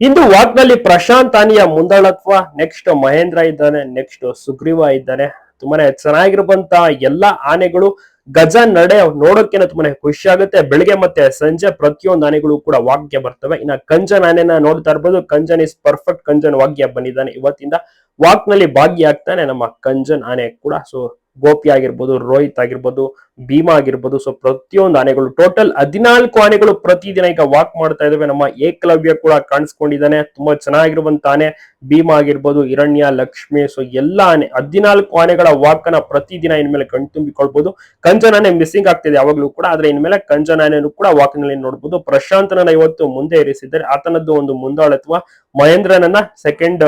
ಇಂದು ವಾಕ್ನಲ್ಲಿ ಪ್ರಶಾಂತ್ ಅನಿಯ ಮುಂದಾಳತ್ವ ನೆಕ್ಸ್ಟ್ ಮಹೇಂದ್ರ ಇದ್ದಾನೆ ನೆಕ್ಸ್ಟ್ ಸುಗ್ರೀವ ಇದ್ದಾನೆ. ತುಂಬಾನೇ ಚೆನ್ನಾಗಿರುವಂತ ಎಲ್ಲಾ ಆನೆಗಳು ಗಜ ನಡೆ ನೋಡೋಕೆನೆ ತುಂಬಾನೇ ಖುಷಿ ಆಗುತ್ತೆ. ಬೆಳಿಗ್ಗೆ ಮತ್ತೆ ಸಂಜೆ ಪ್ರತಿಯೊಂದು ಆನೆಗಳು ಕೂಡ ವಾಕ್ಯ ಬರ್ತವೆ. ಇನ್ನ ಕಂಜನ್ ಆನೆನ ನೋಡ್ತಾ ಇರ್ಬೋದು. ಕಂಜನ್ ಇಸ್ ಪರ್ಫೆಕ್ಟ್ ಕಂಜನ್ ವಾಕ್ಯ ಬಂದಿದ್ದಾನೆ. ಇವತ್ತಿಂದ ವಾಕ್ನಲ್ಲಿ ಭಾಗಿಯಾಗ್ತಾನೆ ನಮ್ಮ ಕಂಜನ್ ಆನೆ ಕೂಡ. ಸೊ ಗೋಪಿ ಆಗಿರ್ಬೋದು, ರೋಹಿತ್ ಆಗಿರ್ಬೋದು, ಭೀಮಾ ಆಗಿರ್ಬೋದು ಸೊ ಪ್ರತಿಯೊಂದು ಆನೆಗಳು ಟೋಟಲ್ ಹದಿನಾಲ್ಕು ಆನೆಗಳು ಪ್ರತಿದಿನ ಈಗ ವಾಕ್ ಮಾಡ್ತಾ ಇದಾವೆ. ನಮ್ಮ ಏಕಲವ್ಯ ಕೂಡ ಕಾಣಿಸ್ಕೊಂಡಿದ್ದಾನೆ. ತುಂಬಾ ಚೆನ್ನಾಗಿರುವಂತ ಆನೆ. ಭೀಮಾ ಆಗಿರ್ಬೋದು, ಹಿರಣ್ಯ, ಲಕ್ಷ್ಮಿ ಸೊ ಎಲ್ಲಾ ಆನೆ, ಹದಿನಾಲ್ಕು ಆನೆಗಳ ವಾಕ್ ಅನ್ನ ಪ್ರತಿದಿನ ಇನ್ಮೇಲೆ ಕಣ್ತುಂಬಿಕೊಳ್ಬಹುದು ಕಂಚನ ಆನೆ ಮಿಸ್ಸಿಂಗ್ ಆಗ್ತಿದೆ ಯಾವಾಗ್ಲೂ ಕೂಡ, ಆದ್ರೆ ಇನ್ಮೇಲೆ ಕಂಚನ ಆನೆಯನ್ನು ಕೂಡ ವಾಕ್ನಲ್ಲಿ ನೋಡಬಹುದು ಪ್ರಶಾಂತನನ್ನ ಇವತ್ತು ಮುಂದೆ ಇರಿಸಿದ್ದಾರೆ. ಆತನದ್ದು ಒಂದು ಮುಂದಾಳತ್ವ, ಮಹೇಂದ್ರನನ್ನ ಸೆಕೆಂಡ್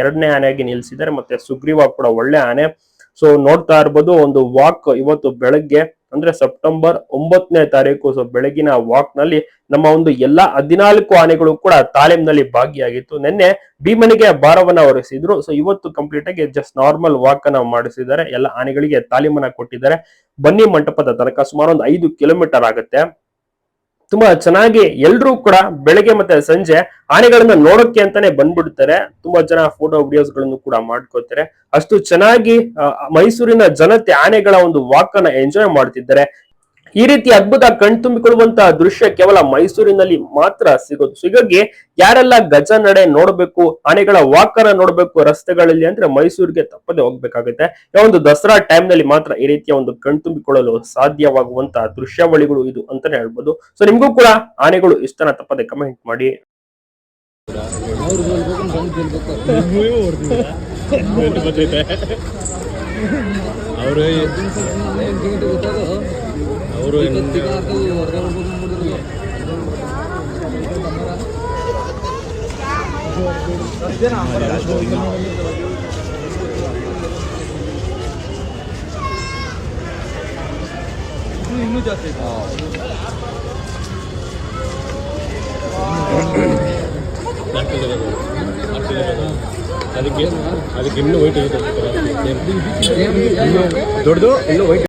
ಎರಡನೇ ಆನೆಯಾಗಿ ನಿಲ್ಲಿಸಿದ್ದಾರೆ ಮತ್ತೆ ಸುಗ್ರೀವ ಕೂಡ ಒಳ್ಳೆ ಆನೆ. ಸೊ ನೋಡ್ತಾ ಇರ್ಬೋದು, ಒಂದು ವಾಕ್ ಇವತ್ತು ಬೆಳಗ್ಗೆ, ಅಂದ್ರೆ ಸೆಪ್ಟೆಂಬರ್ ಒಂಬತ್ತನೇ ತಾರೀಕು ಸೊ ಬೆಳಗಿನ ವಾಕ್ನಲ್ಲಿ ನಮ್ಮ ಒಂದು ಎಲ್ಲಾ ಹದಿನಾಲ್ಕು ಆನೆಗಳು ಕೂಡ ತಾಲೀಮ್ನಲ್ಲಿ ಭಾಗಿಯಾಗಿತ್ತು. ನಿನ್ನೆ ಭೀಮನಿಗೆ ಭಾರವನ್ನ ಹೊರಿಸಿದ್ರು ಸೊ ಇವತ್ತು ಕಂಪ್ಲೀಟ್ ಆಗಿ ಜಸ್ಟ್ ನಾರ್ಮಲ್ ವಾಕ್ ಅನ್ನ ಮಾಡಿಸಿದ್ದಾರೆ. ಎಲ್ಲ ಆನೆಗಳಿಗೆ ತಾಲೀಮನ್ನ ಕೊಟ್ಟಿದ್ದಾರೆ. ಬನ್ನಿ ಮಂಟಪದ ತನಕ ಸುಮಾರು ಒಂದು ಐದು ಕಿಲೋಮೀಟರ್ ಆಗುತ್ತೆ. ತುಂಬಾ ಚೆನ್ನಾಗಿ ಎಲ್ರೂ ಕೂಡ ಬೆಳಗ್ಗೆ ಮತ್ತೆ ಸಂಜೆ ಆನೆಗಳನ್ನ ನೋಡೋಕೆ ಅಂತಾನೆ ಬಂದ್ಬಿಡ್ತಾರೆ. ತುಂಬಾ ಜನ ಫೋಟೋ ವಿಡಿಯೋಸ್ಗಳನ್ನು ಕೂಡ ಮಾಡ್ಕೋತಾರೆ ಅಷ್ಟು ಚೆನ್ನಾಗಿ ಮೈಸೂರಿನ ಜನತೆ ಆನೆಗಳ ಒಂದು ವಾಕ್ ಅನ್ನ ಎಂಜಾಯ್ ಮಾಡ್ತಿದ್ದಾರೆ. ಈ ರೀತಿ ಅದ್ಭುತ ಕಣ್ತುಂಬಿಕೊಳ್ಳುವಂತಹ ದೃಶ್ಯ ಕೇವಲ ಮೈಸೂರಿನಲ್ಲಿ ಮಾತ್ರ ಸಿಗೋದು. ಸೊ ಹೀಗಾಗಿ ಯಾರೆಲ್ಲ ಗಜ ನಡೆ ನೋಡ್ಬೇಕು ಆನೆಗಳ ವಾಕರ ನೋಡ್ಬೇಕು ರಸ್ತೆಗಳಲ್ಲಿ ಅಂದ್ರೆ ಮೈಸೂರಿಗೆ ತಪ್ಪದೆ ಹೋಗ್ಬೇಕಾಗುತ್ತೆ. ಒಂದು ದಸರಾ ಟೈಮ್ನಲ್ಲಿ ಮಾತ್ರ ಈ ರೀತಿಯ ಒಂದು ಕಣ್ತುಂಬಿಕೊಳ್ಳಲು ಸಾಧ್ಯವಾಗುವಂತಹ ದೃಶ್ಯಾವಳಿಗಳು ಇದು ಅಂತಾನೆ ಹೇಳ್ಬೋದು. ಸೊ ನಿಮ್ಗೂ ಕೂಡ ಆನೆಗಳು ಇಷ್ಟನ ತಪ್ಪದೆ ಕಮೆಂಟ್ ಮಾಡಿ. ಅವರು ಅವರು ಇನ್ನೂ ಜಾಸ್ತಿ ಅದಕ್ಕೆ ಅದಕ್ಕೆ ಇನ್ನೂ ವೈಟ್ ದೊಡ್ಡದು ಇನ್ನೂ ವೈಟ್